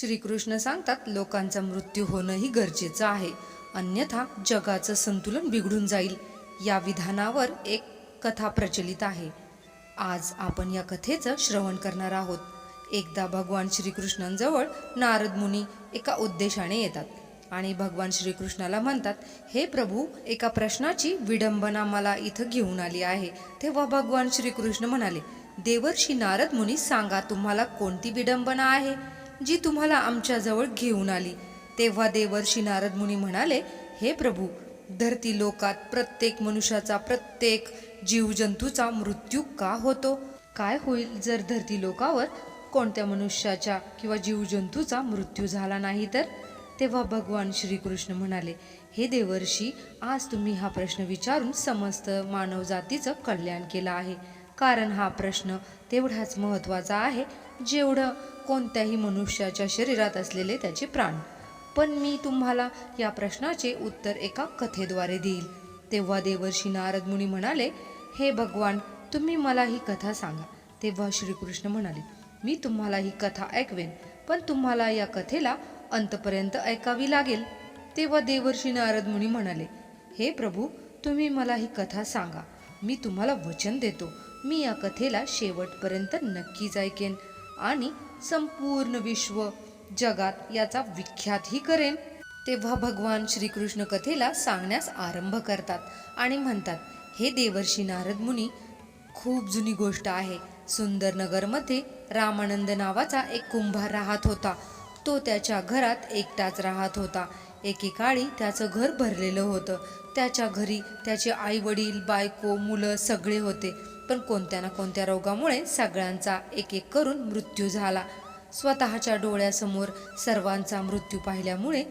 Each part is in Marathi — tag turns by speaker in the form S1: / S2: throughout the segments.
S1: श्रीकृष्ण सांगतात लोकांचा मृत्यू होणंही गरजेचं आहे. अन्यथा जगाचं संतुलन बिघडून जाईल. या विधानावर एक कथा प्रचलित आहे. आज आपण या कथेचं श्रवण करणार आहोत. एकदा भगवान श्रीकृष्णांजवळ नारद मुनी एका उद्देशाने येतात आणि भगवान श्रीकृष्णाला म्हणतात हे प्रभू एका प्रश्नाची विडंबना मला इथं घेऊन आली आहे. तेव्हा भगवान श्रीकृष्ण म्हणाले देवर्षी नारद मुनी सांगा तुम्हाला कोणती विडंबना आहे? जी तुम्हाला आमच्याजवळ घेऊन आली. तेव्हा देवर्षी नारद मुनी म्हणाले हे प्रभू धरती लोकात प्रत्येक मनुष्याचा प्रत्येक जीवजंतूचा मृत्यू का होतो? काय होईल जर धरती लोकावर कोणत्या मनुष्याच्या किंवा जीवजंतूचा मृत्यू झाला नाही तर? तेव्हा भगवान श्रीकृष्ण म्हणाले हे देवर्षी आज तुम्ही हा प्रश्न विचारून समस्त मानवजातीचं कल्याण केलं आहे. कारण हा प्रश्न तेवढाच महत्त्वाचा आहे जेवढं कोणत्याही मनुष्याच्या शरीरात असलेले त्याचे प्राण. पण मी तुम्हाला या प्रश्नाचे उत्तर एका कथेद्वारे देईल. तेव्हा देवर्षी नारद मुनी म्हणाले हे भगवान तुम्ही मला ही कथा सांगा. तेव्हा श्रीकृष्ण म्हणाले मी तुम्हाला ही कथा ऐकवेन पण तुम्हाला या कथेला अंतपर्यंत ऐकावी लागेल. तेव्हा देवर्षी नारद मुनी म्हणाले हे प्रभू तुम्ही मला ही कथा सांगा. मी तुम्हाला वचन देतो. मी या कथेला शेवटपर्यंत नक्कीच ऐकेन. आणि संपूर्ण विश्व जगात याचा विख्यातही करेन. तेव्हा भगवान श्रीकृष्ण कथेला सांगण्यास आरंभ करतात आणि म्हणतात हे देवर्षी नारद मुनी खूप जुनी गोष्ट आहे. सुंदरनगरमध्ये रामानंद नावाचा एक कुंभार राहत होता. तो त्याच्या घरात एकटाच राहत होता. एकेकाळी त्याचं घर भरलेलं होतं. त्याच्या घरी त्याचे आई वडील बायको मुलं सगळे होते. पण कोणत्या ना कोणत्या रोगामुळे सगळ्यांचा एक एक करून मृत्यू झाला. स्वतःच्या डोळ्यासमोर सर्वांचा मृत्यू पाहिल्यामुळे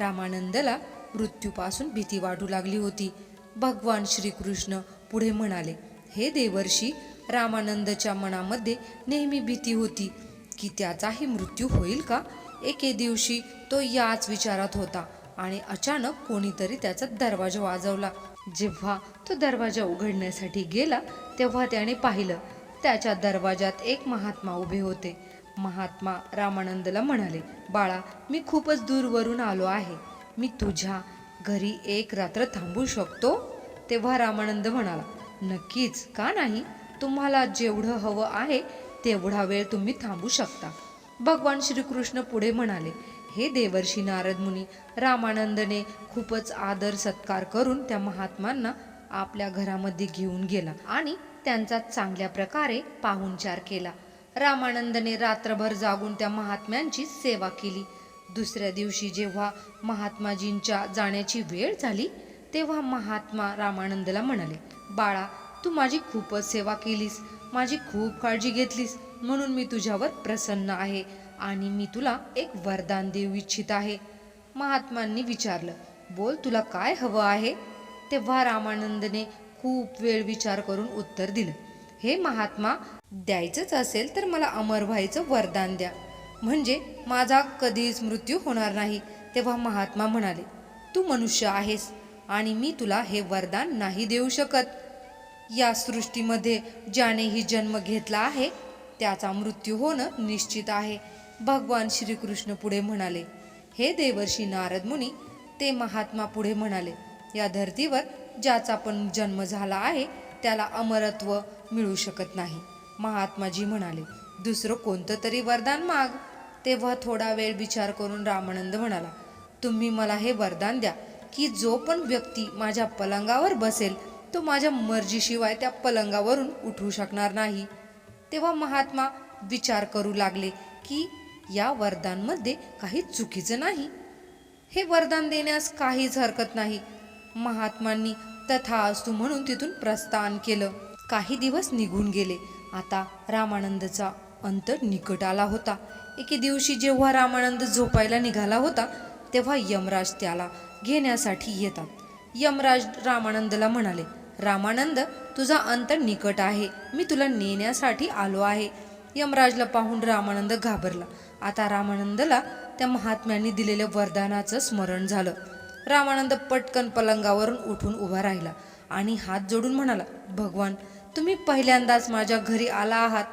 S1: रामानंदला मृत्यूपासून भीती वाढू लागली होती. भगवान श्रीकृष्ण पुढे म्हणाले हे देवर्षी रामानंदच्या मनामध्ये नेहमी भीती होती की त्याचाही मृत्यू होईल का? एके दिवशी तो याच विचारात होता आणि अचानक कोणीतरी त्याचा दरवाजा वाजवला. जेव्हा तो दरवाजा उघडण्यासाठी गेला तेव्हा त्याने पाहिलं त्याच्या दरवाजात एक महात्मा उभे होते. महात्मा रामानंदला म्हणाले बाळा मी खूपच दूरवरून आलो आहे. मी तुझ्या घरी एक रात्र थांबू शकतो? तेव्हा रामानंद म्हणाला नक्कीच का नाही? तुम्हाला जेवढं हवं आहे तेवढा वेळ तुम्ही थांबू शकता. भगवान श्रीकृष्ण पुढे म्हणाले हे देवर्षी नारद मुनी रामानंदने खूपच आदर सत्कार करून त्या महात्मांना आपल्या घरामध्ये घेऊन गेला आणि त्यांचा चांगल्या प्रकारे पाहुणचार केला. रामानंदने रात्रभर जागून त्या महात्म्यांची सेवा केली. दुसऱ्या दिवशी जेव्हा महात्माजींच्या जाण्याची वेळ झाली तेव्हा महात्मा रामानंदला म्हणाले बाळा तू माझी खूपच सेवा केलीस माझी खूप काळजी घेतलीस म्हणून मी तुझ्यावर प्रसन्न आहे. आणि मी तुला एक वरदान देऊ इच्छित आहे. महात्मांनी विचारलं बोल तुला काय हवं आहे? तेव्हा रामानंदने खूप वेळ विचार करून उत्तर दिलं हे महात्मा द्यायचंच असेल तर मला अमर व्हायचं वरदान द्या. म्हणजे माझा कधीच मृत्यू होणार नाही. तेव्हा महात्मा म्हणाले तू मनुष्य आहेस आणि मी तुला हे वरदान नाही देऊ शकत. या सृष्टीमध्ये ज्यानेही जन्म घेतला आहे त्याचा मृत्यू होणं निश्चित आहे. भगवान श्रीकृष्ण पुढे म्हणाले हे देवर्षी नारद मुनी ते महात्मा पुढे म्हणाले या धर्तीवर ज्याचा पण जन्म झाला आहे त्याला अमरत्व मिळू शकत नाही. महात्माजी म्हणाले दुसरं कोणतं तरी वरदान माग. तेव्हा थोडा वेळ विचार करून रामानंद म्हणाला तुम्ही मला हे वरदान द्या की जो पण व्यक्ती माझ्या पलंगावर बसेल तो माझ्या मर्जीशिवाय त्या पलंगावरून उठू शकणार नाही. तेव्हा महात्मा विचार करू लागले की या वरदानमध्ये काही चुकीचं नाही. हे वरदान देण्यास काहीच हरकत नाही. महात्मांनी असू म्हणून तिथून प्रस्थान केलं. काही दिवस निघून गेले. आता रामानंदचा अंत निकट आला होता. एके दिवशी जेव्हा रामानंद झोपायला निघाला होता तेव्हा यमराज त्याला घेण्यासाठी येतात. यमराज रामानंदला म्हणाले रामानंद तुझा अंत निकट आहे. मी तुला नेण्यासाठी आलो आहे. यमराजला पाहून रामानंद घाबरला. आता रामानंदला त्या महात्म्यांनी दिलेल्या वरदानाचं स्मरण झालं. रामानंद पटकन पलंगावरून उठून उभा राहिला आणि हात जोडून म्हणाला भगवान तुम्ही पहिल्यांदाच माझ्या घरी आला आहात.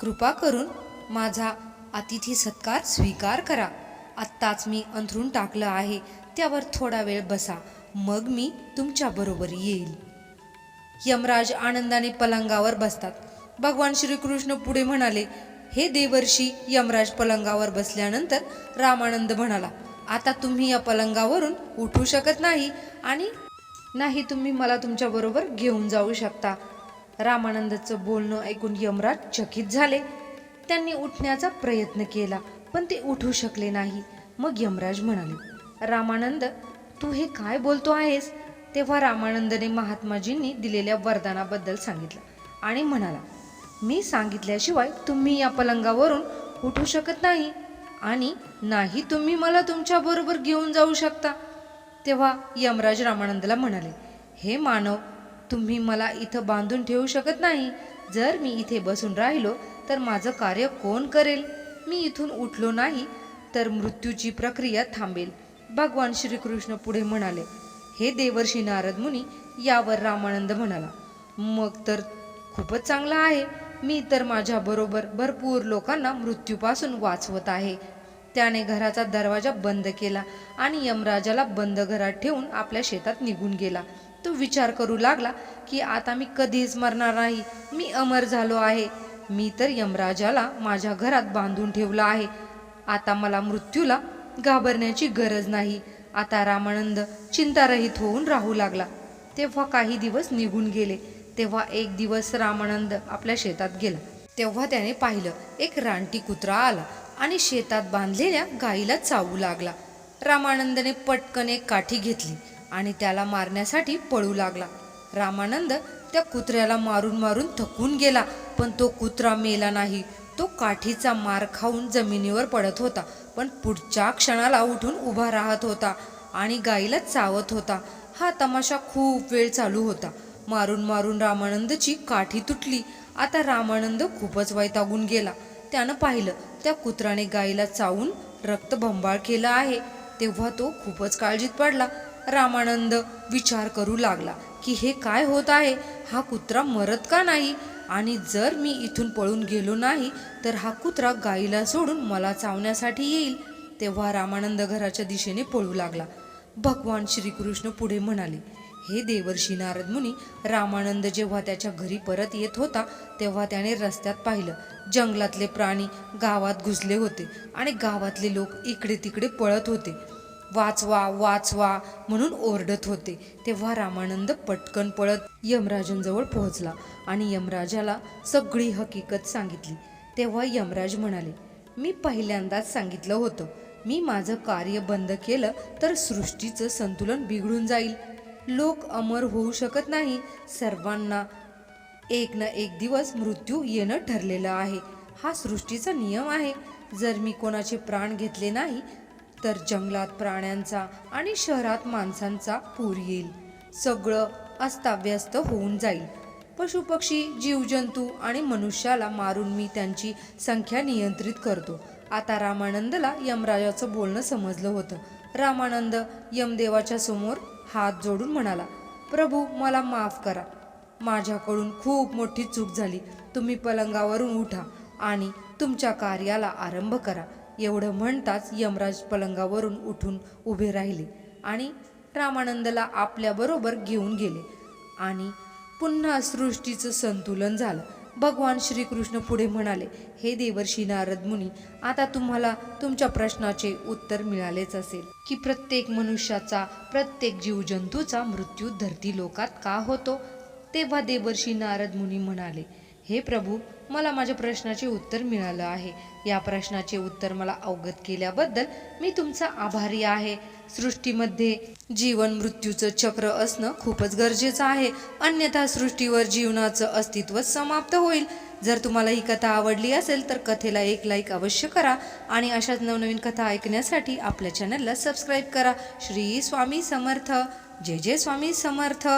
S1: कृपा करून माझा अतिथी सत्कार स्वीकार करा. आत्ताच मी अंथरून टाकलं आहे त्यावर थोडा वेळ बसा मग मी तुमच्याबरोबर येईल. यमराज आनंदाने पलंगावर बसतात. भगवान श्रीकृष्ण पुढे म्हणाले हे देवर्षी यमराज पलंगावर बसल्यानंतर रामानंद म्हणाला आता तुम्ही या पलंगावरून उठू शकत नाही आणि नाही तुम्ही मला तुमच्याबरोबर घेऊन जाऊ शकता. रामानंदचं बोलणं ऐकून यमराज चकित झाले. त्यांनी उठण्याचा प्रयत्न केला पण ते उठू शकले नाही. मग यमराज म्हणाले रामानंद तू हे काय बोलतो आहेस? तेव्हा रामानंदने महात्माजींनी दिलेल्या वरदानाबद्दल सांगितलं आणि म्हणाला मी सांगितल्याशिवाय तुम्ही या पलंगावरून उठू शकत नाही. आणि नाही तुम्ही मला तुमच्याबरोबर घेऊन जाऊ शकता. तेव्हा यमराज रामानंदला म्हणाले हे मानव तुम्ही मला इथं बांधून ठेवू शकत नाही. जर मी इथे बसून राहिलो तर माझं कार्य कोण करेल? मी इथून उठलो नाही तर मृत्यूची प्रक्रिया थांबेल. भगवान श्रीकृष्ण पुढे म्हणाले हे देवर्षी नारद मुनी यावर रामानंद म्हणाला मग तर खूपच चांगला आहे. मी तर माझ्याबरोबर भरपूर लोकांना मृत्यूपासून वाचवत आहे. त्याने घराचा दरवाजा बंद केला आणि यमराजाला बंद घरात ठेवून आपल्या शेतात निघून गेला. तो विचार करू लागला की आता मी कधीच मरणार नाही. मी अमर झालो आहे. मी तर यमराजाला माझ्या घरात बांधून ठेवलं आहे. आता मला मृत्यूला घाबरण्याची गरज नाही. आता रामानंद चिंतारहित होऊन राहू लागला. तेव्हा काही दिवस निघून गेले. तेव्हा एक दिवस रामानंद आपल्या शेतात गेला. तेव्हा त्याने पाहिलं एक रानटी कुत्रा आला आणि शेतात बांधलेल्या गाईला चावू लागला. रामानंदने पटकन एक काठी घेतली आणि त्याला मारण्यासाठी पळू लागला. रामानंद त्या कुत्र्याला मारून मारून थकून गेला पण तो कुत्रा मेला नाही. तो काठीचा मार खाऊन जमिनीवर पडत होता पण पुढच्या क्षणाला उठून उभा राहत होता आणि गाईला चावत होता. हा तमाशा खूप वेळ चालू होता. मारून मारून रामानंदची काठी तुटली. आता रामानंद खूपच वैतागून गेला. त्यानं पाहिलं त्या कुत्राने गाईला चावून रक्तभंबाळ केलं आहे. तेव्हा तो खूपच काळजीत पडला. रामानंद विचार करू लागला की हे काय होत आहे? हा कुत्रा मरत का नाही? आणि जर मी इथून पळून गेलो नाही तर हा कुत्रा गाईला सोडून मला चावण्यासाठी येईल. तेव्हा रामानंद घराच्या दिशेने पळू लागला. भगवान श्रीकृष्ण पुढे म्हणाले हे देवर्षी नारद मुनी रामानंद जेव्हा त्याच्या घरी परत येत होता तेव्हा त्याने रस्त्यात पाहिलं. जंगलातले प्राणी गावात घुसले होते आणि गावातले लोक इकडे तिकडे पळत होते. वाचवा वाचवा म्हणून ओरडत होते. तेव्हा रामानंद पटकन पळत यमराजांजवळ पोहोचला आणि यमराजाला सगळी हकीकत सांगितली. तेव्हा यमराज म्हणाले मी पहिल्यांदाच सांगितलं होतं. मी माझं कार्य बंद केलं तर सृष्टीचं संतुलन बिघडून जाईल. लोक अमर होऊ शकत नाही. सर्वांना एक ना एक दिवस मृत्यू येणं ठरलेलं आहे. हा सृष्टीचा नियम आहे. जर मी कोणाचे प्राण घेतले नाही तर जंगलात प्राण्यांचा आणि शहरात माणसांचा पूर येईल. सगळं अस्ताव्यस्त होऊन जाईल. पशुपक्षी जीवजंतू आणि मनुष्याला मारून मी त्यांची संख्या नियंत्रित करतो. आता रामानंदला यमराजाचं बोलणं समजलं होतं. रामानंद यमदेवाच्या समोर हात जोडून म्हणाला प्रभू मला माफ करा. माझ्याकडून खूप मोठी चूक झाली. तुम्ही पलंगावरून उठा आणि तुमच्या कार्याला आरंभ करा. एवढं म्हणताच यमराज पलंगावरून उठून उभे राहिले आणि रामानंदला आपल्याबरोबर घेऊन गेले आणि पुन्हा सृष्टीचं संतुलन झालं. भगवान श्रीकृष्ण पुढे म्हणाले हे देवर्षी नारद मुनी आता तुम्हाला तुमच्या प्रश्नाचे उत्तर मिळालेच असेल की प्रत्येक मनुष्याचा प्रत्येक जीवजंतूचा मृत्यू धरती लोकात का होतो? तेव्हा देवर्षी नारद मुनी म्हणाले हे प्रभू मला माझ्या प्रश्नाचे उत्तर मिळालं आहे. या प्रश्नाचे उत्तर मला अवगत केल्याबद्दल मी तुमचा आभारी आहे. सृष्टीमध्ये जीवन मृत्यूचं चक्र असणं खूपच गरजेचं आहे. अन्यथा सृष्टीवर जीवनाचं अस्तित्व समाप्त होईल. जर तुम्हाला ही कथा आवडली असेल तर कथेला एक लाईक अवश्य करा आणि अशाच नवनवीन कथा ऐकण्यासाठी आपल्या चॅनलला सबस्क्राईब करा. श्री स्वामी समर्थ. जय जय स्वामी समर्थ.